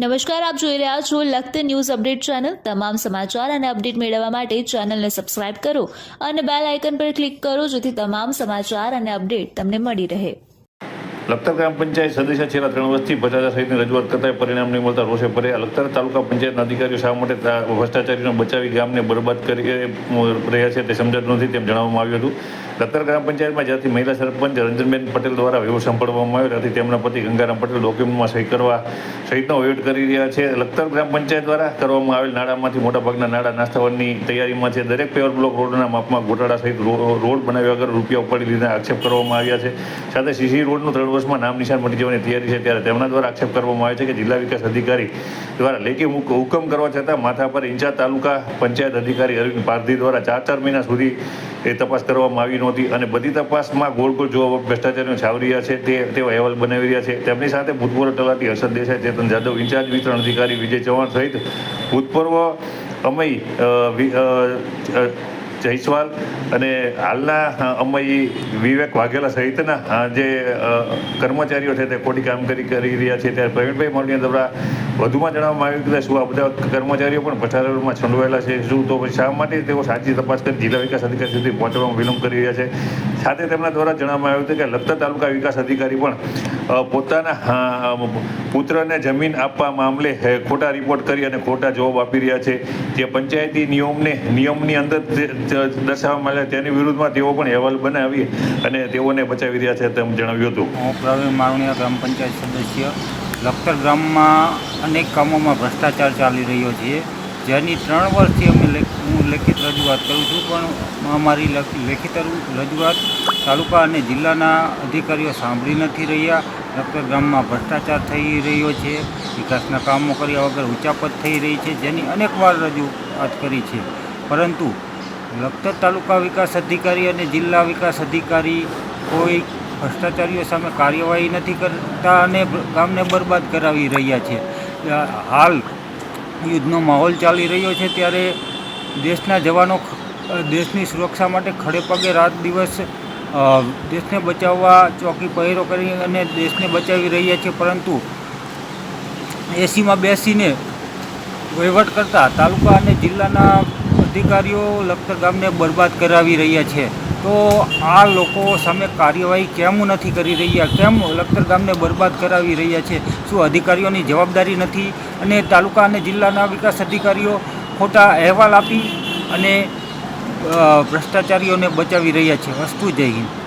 નમસ્કાર, આપ જોઈ રહ્યા છો લખત ન્યૂઝ અપડેટ ચેનલ. તમામ સમાચાર અને અપડેટ મેળવવા માટે ચેનલને સબસ્ક્રાઇબ કરો અને બેલ આઇકન પર ક્લિક કરો જેથી તમામ સમાચાર અને અપડેટ તમને મળી રહે. લખતર ગ્રામ પંચાયત સદસ્ય છેલ્લા ત્રણ વર્ષથી ભ્રષ્ટાચાર સહિતની રજૂઆત કરતા પરિણામ નહીં મળતા રોષે ભર્યા લખતર તાલુકા પંચાયતના અધિકારીઓ શા માટે ભ્રષ્ટાચારીનો બચાવી ગામને બરબાદ કરી રહ્યા છે તે સમજાતું નથી તેમ જણાવવામાં આવ્યું હતું. લખતર ગ્રામ પંચાયતમાં જ્યાંથી મહિલા સરપંચ રંજનબેન પટેલ દ્વારા વ્યવહાર સંભાળવામાં આવ્યો, ત્યાંથી તેમના પતિ ગંગારામ પટેલ ડોક્યુમેન્ટમાં સહી કરવા સહિતનો વહીવટ કરી રહ્યા છે. લખતર ગ્રામ પંચાયત દ્વારા કરવામાં આવેલ નાણાંમાંથી મોટાભાગના નાણાં નાસ્તાવાની તૈયારીમાં છે. દરેક પેવર બ્લોક રોડના માપમાં ગોટાળા સહિત રોડ બનાવ્યા વગર રૂપિયા ઉપાડી લીધા આક્ષેપ કરવામાં આવ્યા છે. સાથે સીસી રોડનું ત્રણ વર્ષમાં નામ નિશાન મટી જવાની તૈયારી છે. ત્યારે તેમના દ્વારા આક્ષેપ કરવામાં આવે છે કે જિલ્લા વિકાસ અધિકારી દ્વારા લેખી હુકમ કરવા છતાં માથા પર ઇંચા તાલુકા પંચાયત અધિકારી અરવિંદ પારધી દ્વારા ચાર ચાર મહિના સુધી એ તપાસ કરવામાં આવી નહોતી અને બધી તપાસમાં ગોળ ગોળ જોવા ભ્રષ્ટાચારીઓ છાવરી રહ્યા છે, તે તેઓ અહેવાલ બનાવી રહ્યા છે. તેમની સાથે ભૂતપૂર્વ તલાટી હર્ષદ દેસાઈ, ચેતન જાદવ, ઇન્ચાર્જ વિતરણ અધિકારી વિજય ચૌહાણ સહિત ભૂતપૂર્વ અમય જયસ્વાલ અને હાલના અમય વિવેક વાઘેલા સહિતના જે કર્મચારીઓ છે તે ખોટી કામગીરી કરી રહ્યા છે. ત્યારે પ્રવીણભાઈ મોરડિયા દ્વારા વધુમાં જણાવવામાં આવ્યું કે શું આ બધા કર્મચારીઓ પણ ભ્રષ્ટાચારમાં છંડવાયેલા છે? શું તો પછી શા માટે તેઓ સાચી તપાસ કરી જિલ્લા વિકાસ અધિકારી સુધી પહોંચવામાં વિલંબ કરી રહ્યા છે? સાથે તેમના દ્વારા જણાવવામાં આવ્યું હતું કે લખતર તાલુકા વિકાસ અધિકારી પણ પોતાના પુત્રને જમીન આપવા મામલે ખોટા રિપોર્ટ કરી અને ખોટા જવાબ આપી રહ્યા છે. જે પંચાયતી નિયમને, નિયમની અંદર દર્શાવવામાં આવ્યા તેની વિરુદ્ધમાં તેઓ પણ અહેવાલ બનાવી અને તેઓને બચાવી રહ્યા છે તેમ જણાવ્યું હતું. હું પ્રવીણ માવણીયા, ગ્રામ પંચાયત સદસ્ય. લખતર ગામમાં અનેક કામોમાં ભ્રષ્ટાચાર ચાલી રહ્યો છે. જેની ત્રણ વર્ષથી અમે હું લેખિત રજૂઆત કરું છું, પણ અમારી લખ- લેખિત રજૂઆત તાલુકા અને જિલ્લાના અધિકારીઓ સાંભળી નથી રહ્યા. લખતર ગામમાં ભ્રષ્ટાચાર થઈ રહ્યો છે. વિકાસના કામો કર્યા વગર ઉચાપત થઈ રહી છે, જેની અનેકવાર રજૂઆત કરી છે. પરંતુ લખતર તાલુકા વિકાસ અધિકારી અને જિલ્લા વિકાસ અધિકારી કોઈ ભ્રષ્ટાચારીઓ સામે કાર્યવાહી નથી કરતા અને ગામને બરબાદ કરાવી રહ્યા છે. હાલ યુદ્ધનો માહોલ ચાલી રહ્યો છે ત્યારે દેશના જવાનો દેશની સુરક્ષા માટે ખડે રાત દિવસ દેશને બચાવવા ચોકી પહેરો કરી અને દેશને બચાવી રહ્યા છે. પરંતુ એસીમાં બેસીને વહીવટ કરતા તાલુકા અને જિલ્લાના અધિકારીઓ લખતર ગામને બરબાદ કરાવી રહ્યા છે. તો આ લોકો સામે કાર્યવાહી કેમ નથી કરી રહ્યા? કેમ લખતર ગામને બરબાદ કરાવી રહ્યા છે? શું અધિકારીઓની જવાબદારી નથી? અને તાલુકા અને જિલ્લાના વિકાસ અધિકારીઓ ખોટા અહેવાલ આપી અને ભ્રષ્ટાચારીઓને બચાવી રહ્યા છે? વસ્તુ હિન્દ.